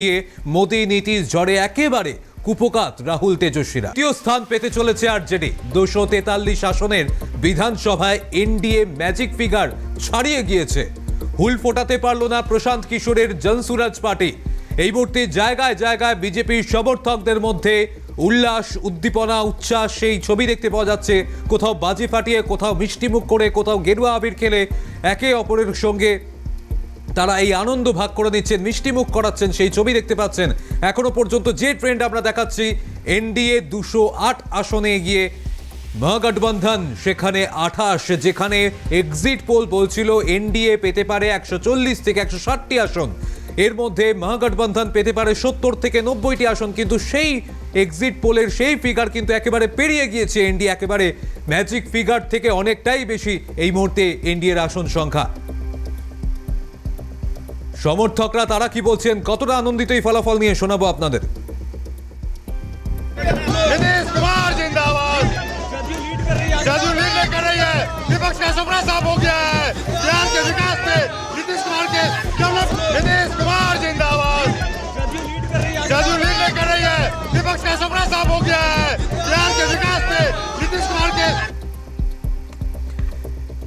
দিয়ে মোদী নীতির জ্বরে একেবারে কুপকাত রাহুল তেজস্বীরা। তৃতীয় স্থান পেতে চলেছে আরজেডি দুশো তেতাল্লিশ আসনের বিধানসভায় এনডিএ ম্যাজিক ফিগার ছাড়িয়ে গিয়েছে। হুল ফোটাতে পারল না প্রশান্ত কিশোরের জনসুরাজ পার্টি। এই মুহূর্তে জায়গায় জায়গায় বিজেপির সমর্থকদের মধ্যে উল্লাস, উদ্দীপনা, উচ্ছ্বাস সেই ছবি দেখতে পাওয়া যাচ্ছে। কোথাও বাজি ফাটিয়ে, কোথাও মিষ্টিমুখ করে, কোথাও গেরুয়া আবির খেলে একে অপরের সঙ্গে তারা এই আনন্দ ভাগ করে নিচ্ছেন, মিষ্টিমুখ করাচ্ছেন, সেই ছবি দেখতে পাচ্ছেন। এখনও পর্যন্ত যে ট্রেন্ড আমরা দেখাচ্ছি, এনডিএ দুশো আট আসনে গিয়ে মহাগঠবন্ধন, সেখানে আঠাশ, যেখানে এক্সিট পোল বলছিল এনডিএ পেতে পারে একশো চল্লিশ থেকে একশো ষাটটি আসন। এর মধ্যে মহাগঠবন্ধন পেতে পারে সত্তর থেকে নব্বইটি আসন, কিন্তু সেই এক্সিট পোলের সেই ফিগার কিন্তু একেবারে পেরিয়ে গিয়েছে এনডিএ। একেবারে ম্যাজিক ফিগার থেকে অনেকটাই বেশি এই মুহূর্তে এনডিএর আসন সংখ্যা। সমর্থকরা তারা কি বলছেন? কতটা আনন্দিত এই ফলাফল নিয়ে শোনাবো আপনাদের।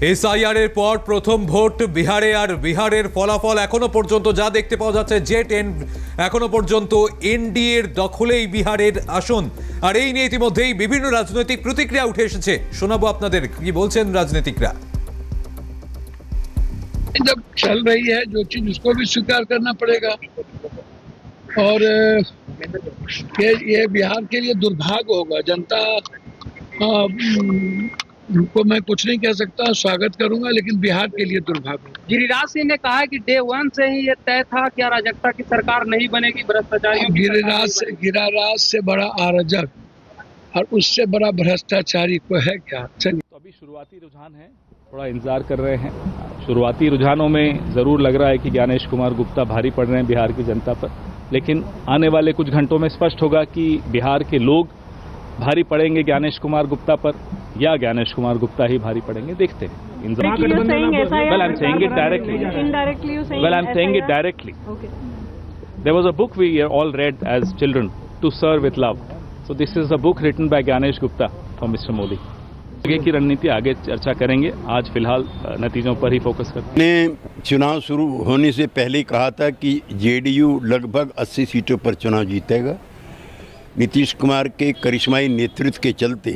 এসআইআর এর পর প্রথম ভোট বিহারে আর বিহারের ফলাফল এখনো পর্যন্ত যা দেখতে পাওয়া যাচ্ছে যে টেন এখনো পর্যন্ত এনডিএ এর দখলেই বিহারের আসন আর এই নিয়ে ইতিমধ্যেই বিভিন্ন রাজনৈতিক প্রতিক্রিয়া উঠে এসেছে শোনাবো আপনাদের কি বলছেন রাজনীতিকরা जब चल रही है जो चीज उसको भी स्वीकार करना पड़ेगा और अ, ये ये बिहार के लिए दुर्भाग्य होगा जनता अ, उम, को मैं कुछ नहीं कह सकता स्वागत करूँगा लेकिन बिहार के लिए दुर्भाग्य गिरिराज सिंह ने कहा है कि डे वन से ही ये तय था कि अराजकता की सरकार नहीं बनेगी भ्रष्टाचारियों गिरिराज से। गिराराज से बड़ा आरजक और उससे बड़ा भ्रष्टाचारी को है क्या? चलिए। तो अभी शुरुआती रुझान है थोड़ा इंतज़ार कर रहे हैं। शुरुआती रुझानों में ज़रूर लग रहा है कि ज्ञानेश कुमार गुप्ता भारी पड़ रहे हैं बिहार की जनता पर लेकिन आने वाले कुछ घंटों में स्पष्ट होगा कि बिहार के लोग भारी पड़ेंगे ज्ञानेश कुमार गुप्ता पर। या ज्ञानेश कुमार गुप्ता ही भारी पड़ेंगे देखते हैं। In directly there was a book we are all read as children to serve with love so this is a book written by Gyanesh Gupta for mister Modi आगे की रणनीति आगे चर्चा करेंगे। आज फ़िलहाल नतीजों पर ही फोकस करते हैं। चुनाव शुरू होने से पहले कहा था कि जेडीयू लगभग 80 सीटों पर चुनाव जीतेगा। नीतीश कुमार के करिश्माई नेतृत्व के चलते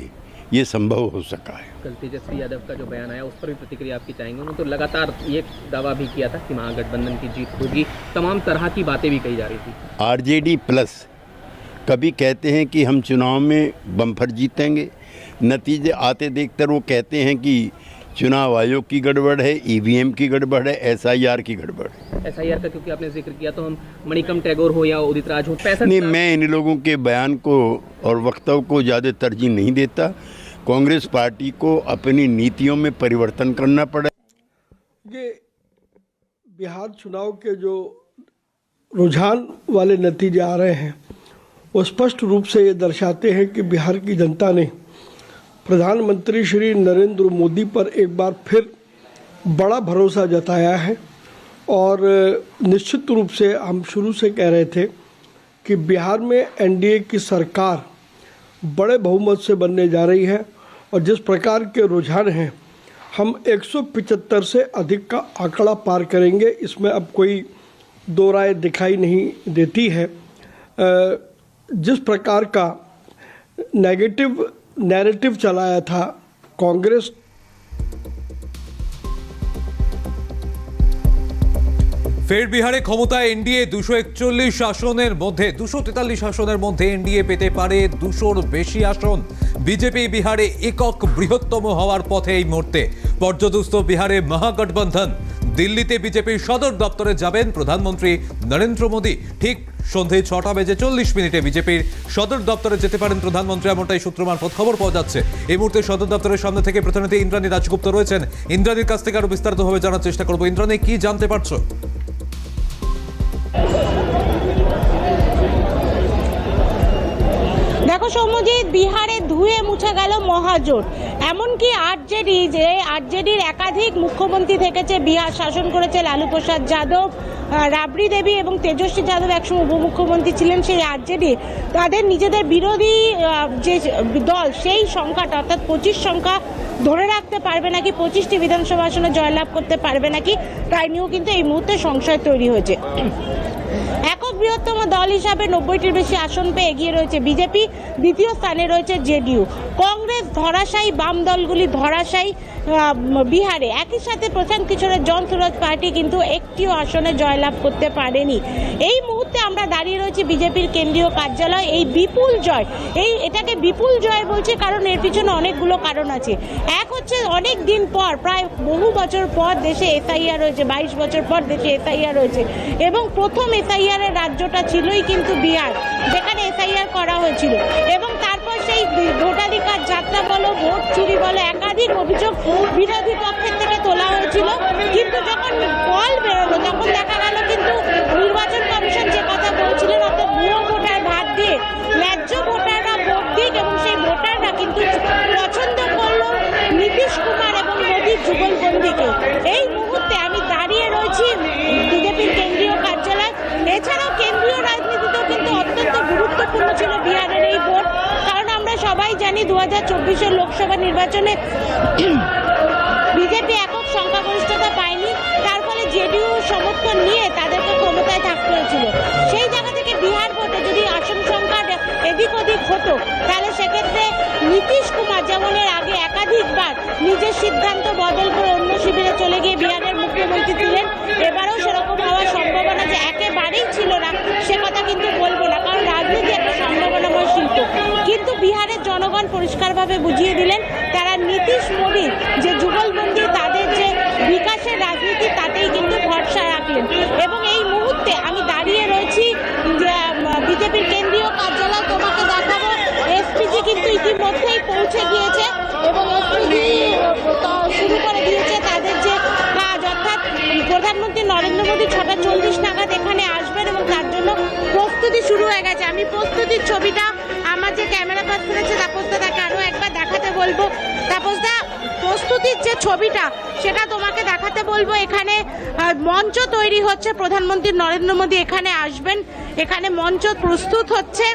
ये संभव हो सका है। कल तेजस्वी यादव का जो बयान आया उस पर भी प्रतिक्रिया आपकी चाहेंगे उन्होंने? तो लगातार ये दावा भी किया था कि महागठबंधन की जीत होगी। तमाम तरह की बातें भी कही जा रही थी। आरजेडी प्लस कभी कहते हैं कि हम चुनाव में बम्फर जीतेंगे नतीजे आते देखकर वो कहते हैं कि चुनाव आयोग की गड़बड़ है ईवीएम की गड़बड़ है एसआईआर की गड़बड़ है। एसआईआर का क्योंकि आपने ज़िक्र किया तो हम मणिकम टैगोर हो या उदित राज हो पैंसठ नहीं मैं इन लोगों के बयान को और वक्तव्य को ज़्यादा तरजीह नहीं देता। कांग्रेस पार्टी को अपनी नीतियों में परिवर्तन करना पड़ा। ये बिहार चुनाव के जो रुझान वाले नतीजे आ रहे हैं वो स्पष्ट रूप से ये दर्शाते हैं कि बिहार की जनता ने प्रधानमंत्री श्री नरेंद्र मोदी पर एक बार फिर बड़ा भरोसा जताया है और निश्चित रूप से हम शुरू से कह रहे थे कि बिहार में एनडीए की सरकार बड़े बहुमत से बनने जा रही है और जिस प्रकार के रुझान हैं, हम 175 से अधिक का आंकड़ा पार करेंगे। इसमें अब कोई दो राय दिखाई नहीं देती है। जिस प्रकार का नेगेटिव नैरेटिव चलाया था कांग्रेस ফের বিহারে ক্ষমতায় এনডিএ দুশো একচল্লিশ আসনের মধ্যে, দুশো তেতাল্লিশ আসনের মধ্যে এনডিএ পেতে পারে দুশোর বেশি আসন। বিজেপি বিহারে একক বৃহত্তম হওয়ার পথে এই মুহূর্তে। পর্যদস্ত বিহারে মহাগঠবন্ধন। দিল্লিতে বিজেপির সদর দপ্তরে যাবেন প্রধানমন্ত্রী নরেন্দ্র মোদী। ঠিক সন্ধে ছটা বেজে চল্লিশ মিনিটে বিজেপির সদর দপ্তরে যেতে পারেন প্রধানমন্ত্রী, এমনটাই সূত্র মারফত খবর পাওয়া যাচ্ছে। এই মুহূর্তে সদর দপ্তরের সামনে থেকে প্রতিনিধি ইন্দ্রাণী রাজগুপ্ত রয়েছেন। ইন্দ্রাণীর কাছ থেকে আরও বিস্তারিতভাবে জানার চেষ্টা করব। ইন্দ্রাণী, কি জানতে পারছ? দেখো সৌম্যজিৎ, বিহারে ধুয়ে মুছে গেল মহাজোট। এমনকি আরজেডি, যে আরজেডির একাধিক মুখ্যমন্ত্রী থেকেছে, বিহার শাসন করেছে লালু প্রসাদ যাদব রাবড়ি দেবী এবং তেজস্বী যাদব একসময় উপমুখ্যমন্ত্রী ছিলেন সেই আরজেডি। তাদের নিজেদের বিরোধী যে দল, সেই সংখ্যাটা, অর্থাৎ পঁচিশ সংখ্যা ধরে রাখতে পারবে নাকি, পঁচিশটি বিধানসভা আসনে জয়লাভ করতে পারবে নাকি, তাই নিয়েও কিন্তু এই মুহূর্তে সংশয় তৈরি হয়েছে। বৃহত্তম দল হিসাবে নব্বইটির বেশি আসন পেয়ে এগিয়ে রয়েছে বিজেপি, দ্বিতীয় স্থানে রয়েছে জেডিইউ। কংগ্রেস ধরাশায়ী বাম দলগুলি ধরাশায়ী বিহারে। একই সাথে প্রশান্ত কিশোরের জন সুরজ পার্টি কিন্তু একটিও আসনে জয়লাভ করতে পারেনি। এই মুহূর্তে আমরা দাঁড়িয়ে রয়েছি বিজেপির কেন্দ্রীয় কার্যালয়, এই বিপুল জয়। এই এটাকে বিপুল জয় বলছে কারণ এর পিছনে অনেকগুলো কারণ আছে। এক হচ্ছে অনেক দিন পর, প্রায় বহু বছর পর দেশে এসআইআর রয়েছে, বাইশ বছর পর দেশে এসআইআর রয়েছে। এবং প্রথম এসআইআর এর রাজ্যটা ছিলই কিন্তু বিহার, যেখানে এসআইআর করা হয়েছিল। এবং তারপর সেই ভোটাধিকার যাত্রা বলো, ভোট চুরি বলো, একাধিক অভিযোগ বিরোধী পক্ষের থেকে তোলা হয়েছিল। কিন্তু যখন ফল বেরোলো, তখন দেখা গেল কিন্তু চব্বিশের লোকসভা নির্বাচনে বিজেপি একক সংখ্যাগরিষ্ঠতা পায়নি, তার ফলে জেডিইউ সমর্থন নিয়ে তাদেরকে ক্ষমতায় থাকতে হয়েছিল। সেই জায়গা থেকে বিহার ভোটে যদি আসন সংখ্যা এদিক ওদিক হতো, তাহলে সেক্ষেত্রে নীতিশ কুমার যেমন এর আগে একাধিকবার নিজের সিদ্ধান্ত বদল করে পরিষ্কারভাবে বুঝিয়ে দিলেন, তারা নীতিশ মোদীর যে যুগলবন্দি তাদের যে বিকাশের রাজনীতি, তাতেই কিন্তু ভরসা রাখলেন। এবং এই মুহূর্তে আমি দাঁড়িয়ে রয়েছি বিজেপির কেন্দ্রীয় কার্যালয় তোমাকে দেখাবো। এসপিজি কিন্তু ইতিমধ্যেই পৌঁছে গিয়েছে এবং এসপিজি শুরু করে দিয়েছে তাদের যে কাজ। অর্থাৎ প্রধানমন্ত্রী নরেন্দ্র মোদী ছটা চল্লিশ নাগাদ এখানে আসবেন এবং তার জন্য প্রস্তুতি শুরু হয়ে গেছে। আমি প্রস্তুতির ছবিটা বলব? তাপসদা প্রস্তুতির যে ছবিটা, সেটা তোমাকে দেখাতে বলব এখানে। মঞ্চ তৈরি হচ্ছে, প্রধানমন্ত্রী নরেন্দ্র মোদী এখানে আসবেন। এখানে মঞ্চ প্রস্তুত হচ্ছে।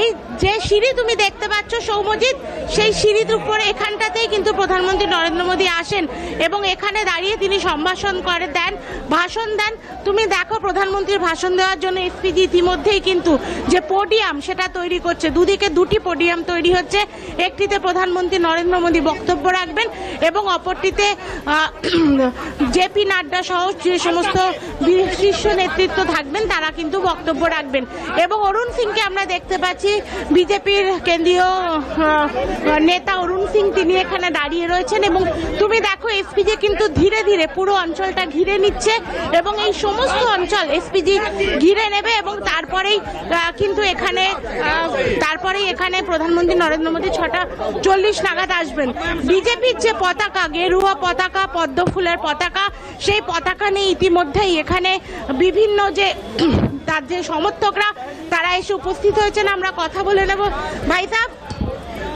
এই যে সিঁড়ি তুমি দেখতে পাচ্ছ, সৌমজিৎ সেই সিঁড়ির উপরে এখানটাতেই কিন্তু প্রধানমন্ত্রী নরেন্দ্র মোদী আসেন এবং এখানে দাঁড়িয়ে তিনি সম্ভাষণ করে দেন, ভাষণ দেন। তুমি দেখো প্রধানমন্ত্রীর ভাষণ দেওয়ার জন্য এসপিজি ইতিমধ্যেই কিন্তু যে পোডিয়াম সেটা তৈরি করছে। দুদিকে দুটি পোডিয়াম তৈরি হচ্ছে। একটিতে প্রধানমন্ত্রী নরেন্দ্র মোদী বক্তব্য রাখবেন এবং অপরটিতে জেপি নাড্ডা সহ যে সমস্ত শীর্ষ নেতৃত্ব থাকবেন, তারা কিন্তু বক্তব্য রাখবেন। এবং অরুণ সিংকে আমরা দেখতে পাচ্ছি। বিজেপির কেন্দ্রীয় নেতা অরুণ সিং তিনি এখানে দাঁড়িয়ে রয়েছেন এবং তুমি দেখো এসপিজি কিন্তু ধীরে ধীরে পুরো অঞ্চলটা ঘিরে নিচ্ছে এবং এই সমস্ত অঞ্চল এসপিজি ঘিরে নেবে এবং তারপরেই কিন্তু এখানে তারপরেই এখানে প্রধানমন্ত্রী নরেন্দ্র মোদী ছটা চল্লিশ নাগাদ আসবেন। বিজেপির যে পতাকা, গেরুয়া পতাকা, পদ্ম ফুলের পতাকা, সেই পতাকা নিয়ে ইতিমধ্যেই এখানে বিভিন্ন যে, তার যে সমর্থকরা, তারা এসে উপস্থিত হয়েছেন। আমরা কথা বলে নেব। ভাই সাহেব?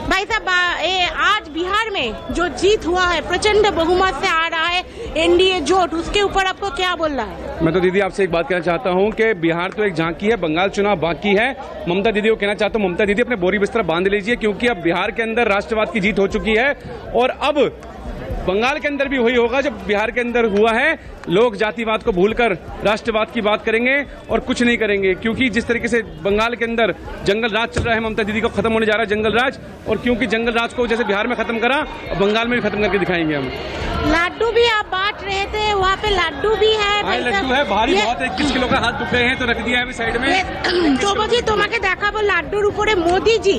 भाई साहब ये आज बिहार में जो जीत हुआ है, प्रचंड बहुमत से आ रहा है, एनडीए जोट उसके ऊपर आपको क्या बोलना है? मैं तो दीदी आपसे एक बात कहना चाहता हूँ कि बिहार तो एक झांकी है, बंगाल चुनाव बाकी है। ममता दीदी को कहना चाहता हूँ, ममता दीदी अपने बोरी बिस्तर बाँध लीजिए, क्योंकि अब बिहार के अंदर राष्ट्रवाद की जीत हो चुकी है। और अब बंगाल के अंदर भी वही होगा जब बिहार के अंदर हुआ है लोग जातिवाद को भूलकर राष्ट्रवाद की बात करेंगे और कुछ नहीं करेंगे क्योंकि जिस तरीके से बंगाल के अंदर जंगल राज चल रहा है ममता दीदी को खत्म होने जा रहा है जंगल राज और क्योंकि जंगल राज को जैसे बिहार में खत्म करा बंगाल में भी खत्म करके दिखाएंगे हम लड्डू भी आप बांट रहे थे वहाँ पे लड्डू भी है हाँ भाई लड्डू साहब। है भारी ये- बहुत है इक्कीस किलो का हाथ दुख रहे हैं तो रख दिया है अभी साइड में চৌবজি তোমাকে দেখাবো লাড্ডুর উপরে মোদিজি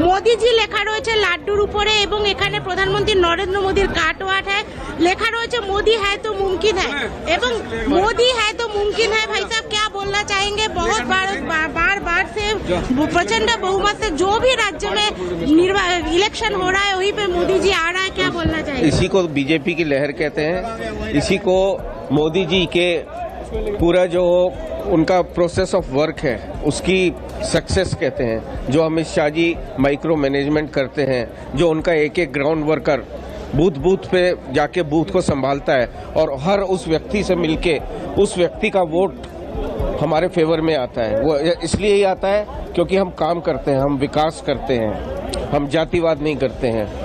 মোদিজি লেখা রয়েছে লাড্ডুর উপরে এবং এখানে প্রধানমন্ত্রী নরেন্দ্র মোদীর पाठ है। लिखा रोचे मोदी है तो मुमकिन है। एवं मोदी है तो मुमकिन है, भाई साहब, क्या बोलना चाहेंगे? बहुत बार बार बार से प्रचंड बहुमत से जो भी राज्य में इलेक्शन हो रहा है, वही पे मोदी जी आ रहा है, क्या बोलना चाहिए इसी को बीजेपी की लहर कहते हैं। इसी को मोदी जी के पूरा जो उनका प्रोसेस ऑफ़ वर्क है, उसकी सक्सेस कहते हैं। जो अमित शाह जी माइक्रो मैनेजमेंट करते हैं, जो उनका एक एक ग्राउंड वर्कर बूथ बूथ पे जाके बूथ को संभालता है और हर उस व्यक्ति से मिलके उस व्यक्ति का वोट हमारे फेवर में आता है। वो इसलिए ही आता है क्योंकि हम काम करते हैं, हम विकास करते हैं, हम जातिवाद नहीं करते हैं।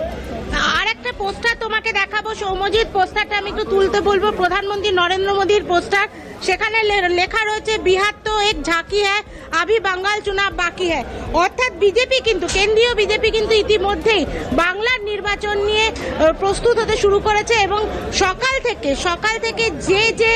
পোস্টার তোমাকে দেখাবো সৌমজিৎ পোস্টারটা আমি একটু তুলতে বলব, প্রধানমন্ত্রী নরেন্দ্র মোদীর পোস্টার। সেখানে লেখা রয়েছে, বিহার তো এক ঝাঁকি হ্যায় আবি বাঙ্গাল চুনাব বাকি হ্যায়। অর্থাৎ বিজেপি কিন্তু, কেন্দ্রীয় বিজেপি কিন্তু ইতিমধ্যেই বাংলার নির্বাচন নিয়ে প্রস্তুত হতে শুরু করেছে এবং সকাল থেকে সকাল থেকে যে যে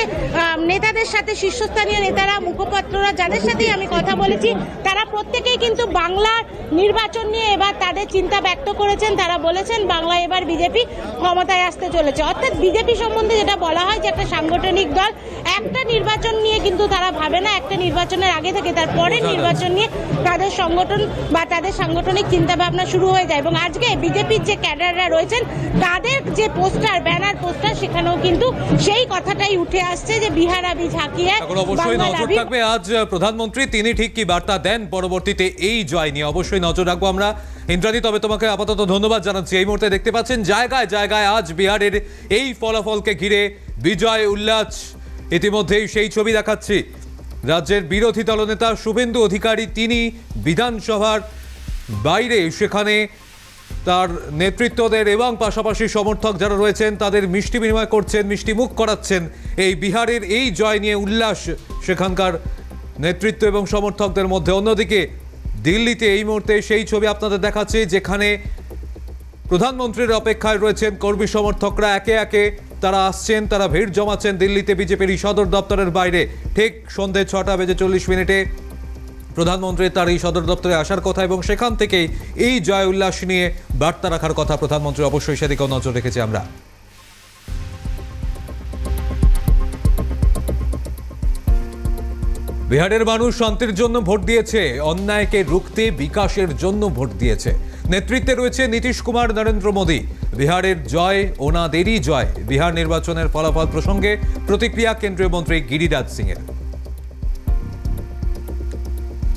নেতাদের সাথে, শীর্ষস্থানীয় নেতারা, মুখপাত্ররা, যাদের সাথেই আমি কথা বলেছি, তারা প্রত্যেকেই কিন্তু বাংলার নির্বাচন নিয়ে এবার তাদের চিন্তা ব্যক্ত করেছেন। তারা বলেছেন বাংলা এবার বিজেপি ক্ষমতায় আসতে চলেছে। অর্থাৎ বিজেপি সম্বন্ধে যেটা বলা হয় যে একটা সাংগঠনিক দল একটা নির্বাচন নিয়ে কিন্তু তারা ভাবে না একটা নির্বাচনের আগে থেকে তার পরে নির্বাচন নিয়ে তাদের সংগঠন বা তাদের সাংগঠনিক চিন্তা ভাবনা শুরু হয়ে যায় এবং আজকে বিজেপির যে ক্যাডাররা রয়েছেন তাদের যে পোস্টার ব্যানার পোস্টার সেখানেও কিন্তু সেই কথাটাই উঠে আসছে যে বিহার আবি ঝাঁকিয়ে অবশ্যই নজর থাকবে। আজ প্রধানমন্ত্রী তিনি ঠিক কি বার্তা দেন? পরবর্তীতে এই জয় নিয়ে অবশ্যই নজর রাখব আমরা। ইন্দ্রাণী তবে তোমাকে আপাতত ধন্যবাদ জানাচ্ছি। এই মুহূর্তে দেখতে পাচ্ছেন জায়গায় জায়গায় আজ বিহারের এই ফলাফলকে ঘিরে বিজয় উল্লাস। ইতিমধ্যেই সেই ছবি দেখাচ্ছি। রাজ্যের বিরোধী দলনেতা শুভেন্দু অধিকারী তিনি বিধানসভার বাইরে। সেখানে তার নেতৃত্বদের এবং পাশাপাশি সমর্থক যারা রয়েছেন, তাদের মিষ্টি বিনিময় করছেন, মিষ্টি মুখ করাচ্ছেন। এই বিহারের এই জয় নিয়ে উল্লাস সেখানকার নেতৃত্ব এবং সমর্থকদের মধ্যে। অন্যদিকে, দিল্লিতে এই মুহূর্তে সেই ছবি আপনাদের দেখাচ্ছে, যেখানে প্রধানমন্ত্রীর অপেক্ষায় রয়েছেন কর্মী সমর্থকরা। একে একে তারা আসছেন, তারা ভিড় জমাচ্ছেন দিল্লিতে বিজেপির সদর দপ্তরের বাইরে। ঠিক সন্ধে ছটা বেজে চল্লিশ মিনিটে প্রধানমন্ত্রী তার এই সদর দপ্তরে আসার কথা এবং সেখান থেকেই এই জয় উল্লাস নিয়ে বার্তা রাখার কথা প্রধানমন্ত্রী অবশ্যই সেদিকেও নজর রেখেছি আমরা। বিহারের মানুষ শান্তির জন্য ভোট দিয়েছে, অন্যায়কে রুখতে বিকাশের জন্য ভোট দিয়েছে। নেতৃত্বে রয়েছে নীতিশ কুমার, নরেন্দ্র মোদী। বিহারের জয়, ওনাদেরই জয়। বিহার নির্বাচনের ফলাফল প্রসঙ্গে প্রতিক্রিয়া কেন্দ্রীয় মন্ত্রী গিরিরাজ সিং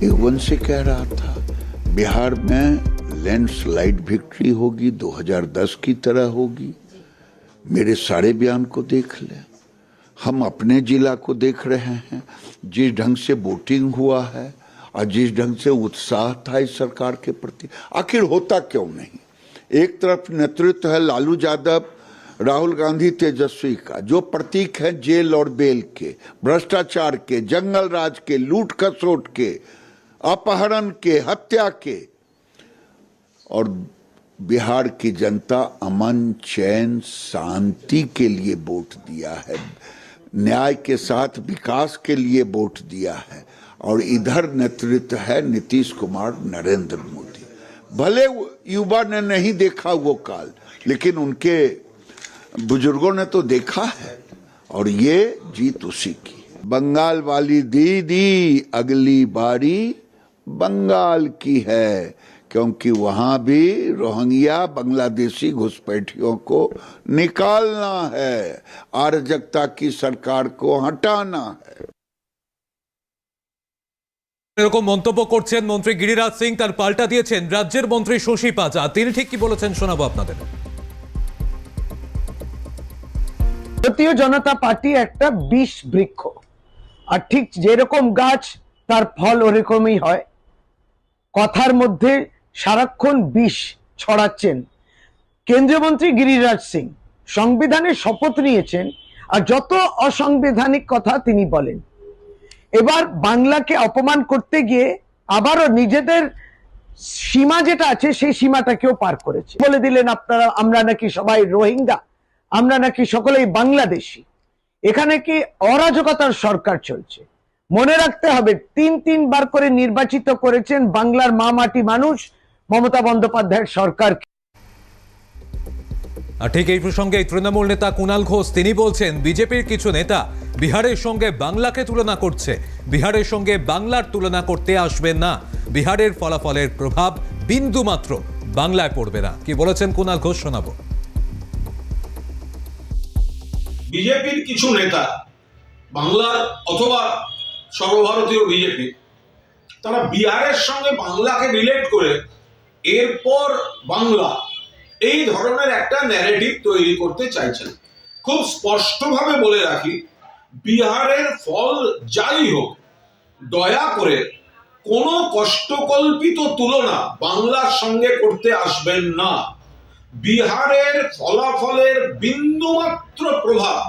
वन से कह रहा था, बिहार में लैंडस्लाइड विक्ट्री होगी 2010 की तरह होगी। मेरे सारे बयान को देख ले। हम अपने जिला को देख रहे हैं। जिस ढंग से वोटिंग हुआ है, और जिस ढंग से उत्साह था इस सरकार के प्रति, आखिर होता क्यों नहीं? एक तरफ़ नेतृत्व है लालू यादव, राहुल गांधी तेजस्वी का, जो प्रतीक है जेल और बेल के, भ्रष्टाचार के, जंगल राज के, लूट खसोट के अपहरण के, हत्या के। और बिहार की जनता अमन, चैन, शांति के लिए वोट दिया है। न्याय के साथ विकास के लिए वोट दिया है। और इधर नेतृत्व है नीतीश कुमार, नरेंद्र मोदी। भले युवा ने नहीं देखा वो काल, लेकिन उनके बुज़ुर्गों ने तो देखा है। और ये जीत उसी की। बंगाल वाली दीदी, अगली बारी बंगाल की है क्योंकि वहां भी रोहिंग्या बांग्लादेशी घुसपैठियों को निकालना है अराजकता की सरकार को हटाना है এরকম মন্তব্য করছেন মন্ত্রী গিরিরাজ সিং তার পাল্টা দিয়েছেন রাজ্যের মন্ত্রী শশী পাজা তিনি ঠিক কি বলেছেন শোনাবো আপনাদের ভারতীয় জনতা পার্টি একটা বিষ বৃক্ষ আর ঠিক যেরকম গাছ তার ফল ওরকমই হয় কথার মধ্যে সারাক্ষণ বিষ ছড়াচ্ছেন। কেন্দ্রীয় মন্ত্রী গিরিরাজ সিং সংবিধানের শপথ নিয়েছেন আর যত অসাংবিধানিক কথা তিনি বলেন। এবার বাংলাকে অপমান করতে গিয়ে আবারও নিজেদের সীমা যেটা আছে সেই সীমাটাকেও পার করেছে। বলে দিলেন আপনারা, আমরা নাকি সবাই রোহিঙ্গা, আমরা নাকি সকলেই বাংলাদেশি। এখানে কি অরাজকতার সরকার চলছে? মনে রাখতে হবে তিন তিনবার করে নির্বাচিত করেছেন বাংলার মা মাটি মানুষ মমতা বন্দ্যোপাধ্যায়ের সরকার। আর ঠিক এই প্রসঙ্গে তৃণমূল নেতা কুণাল ঘোষ তিনি বলছেন বিজেপির কিছু নেতা বিহারের সঙ্গে বাংলাকে তুলনা করছে। বিহারের সঙ্গে বাংলার তুলনা করতে আসবেন না। বিহারের ফলাফলের প্রভাব বিন্দু মাত্র বাংলায় পড়বে না। কি বলেছেন কুণাল ঘোষ শোনাবো। বিজেপির কিছু নেতা বাংলার অথবা সর্বভারতীয় বিজেপি, তারা বিহারের সঙ্গে বাংলাকে রিলেট করে এরপর বাংলা এই ধরনের একটা ন্যারেটিভ তৈরি করতে চাইছেন। খুব স্পষ্টভাবে বলে রাখি, বিহারের ফল যাই হোক, দয়া করে কোনো কষ্টকল্পিত তুলনা বাংলার সঙ্গে করতে আসবেন না। বিহারের ফলাফলের বিন্দুমাত্র প্রভাব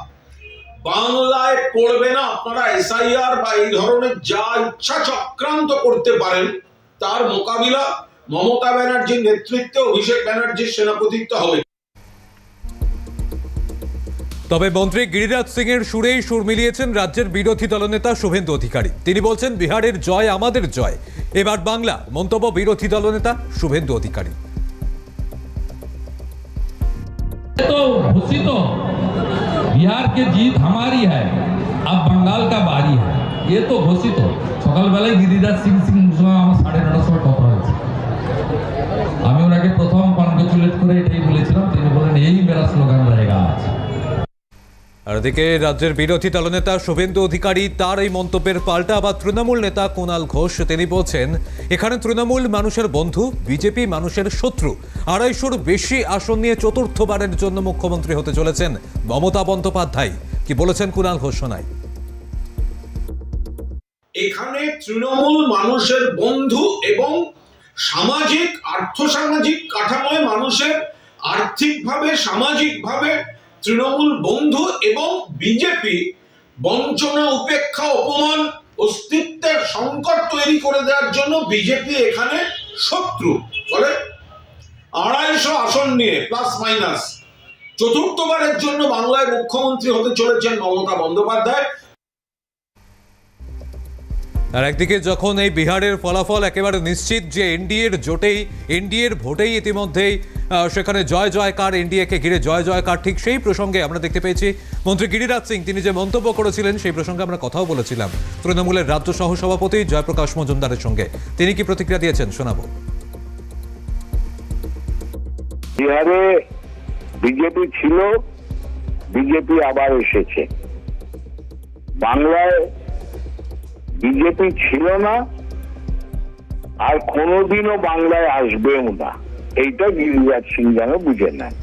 বাংলায় পড়বে না। আপনারা এসআইআর বা এই ধরনের যা ইচ্ছা চক্রান্ত করতে পারেন তার মোকাবিলা মমতা ব্যানার্জির নেতৃত্বে অভিষেক ব্যানার্জির সেনাপতিত্ব হবে। তবে মন্ত্রী গিরিরাজ সিং এর সুরেই সুর মিলিয়েছেন রাজ্যের বিরোধী দলনেতা শুভেন্দু অধিকারী। তিনি বলছেন বিহারের জয় আমাদের জয়। এবার বাংলা মন্তব্য বিরোধী দলনেতা শুভেন্দু অধিকারী। तो घोषित हो बिहार की जीत हमारी है अब बंगाल का बारी है ये तो घोषित हो সকালবেলায় গিরিরাজ সিং সিং সঙ্গে আমার সাড়ে নটার সময় কথা হয়েছে আমি ওনাকে প্রথম কনগ্রেচুলেট করে এটাই বলেছিলাম তিনি বলেন এই মেরা স্লোগান রয়েগা আজ আর এদিকে রাজ্যের বিরোধী দলনেতা শুভেন্দু অধিকারী তার এই মন্তব্যের পাল্টা আবার তৃণমূল নেতা কুণাল ঘোষ, তিনি বলছেন, এখানে তৃণমূল মানুষের বন্ধু, বিজেপি মানুষের শত্রু। আড়াইশোর বেশি আসন নিয়ে চতুর্থবারের জন্য মুখ্যমন্ত্রী হতে চলেছেন মমতা বন্দ্যোপাধ্যায়। কি বলেছেন কুণাল ঘোষ এখানে তৃণমূল মানুষের বন্ধু এবং সামাজিক, আর্থসামাজিক কাঠামোয় মানুষের আর্থিকভাবে, সামাজিকভাবে তৃণমূল বন্ধু এবং বিজেপি বঞ্চনা, উপেক্ষা, অপমান, অস্তিত্বের সংকট তৈরি করে দেওয়ার জন্য বিজেপি এখানে শত্রু। ফলে আড়াইশো আসন নিয়ে প্লাস মাইনাস চতুর্থবারের জন্য বাংলায় মুখ্যমন্ত্রী হতে চলেছেন মমতা বন্দ্যোপাধ্যায়। আর একদিকে যখন এই বিহারের ফলাফল একেবারে নিশ্চিত যে এনডিএর জোটেই, এনডিএর ভোটেই ইতিমধ্যেই সেখানে জয় জয়কার, এনডিএকে ঘিরে জয় জয়কার, ঠিক সেই প্রসঙ্গে আমরা দেখতে পেয়েছি মন্ত্রী গিরিরাজ সিং। তিনি যে মন্তব্য করেছিলেন, সেই প্রসঙ্গে আমরা কথাও বলেছিলাম। তৃণমূলের রাজ্য সহ সভাপতি জয়প্রকাশ মজুমদারের সঙ্গে। তিনি কি প্রতিক্রিয়া দিয়েছেন? শোনাবো। বিহারে বিজেপি ছিল, বিজেপি আবার এসেছে। বাংলায় বিজেপি ছিল না, আর কোনোদিনও বাংলায় আসবেও না। এইটা গিরিরাজ সিং যেন বুঝে নেন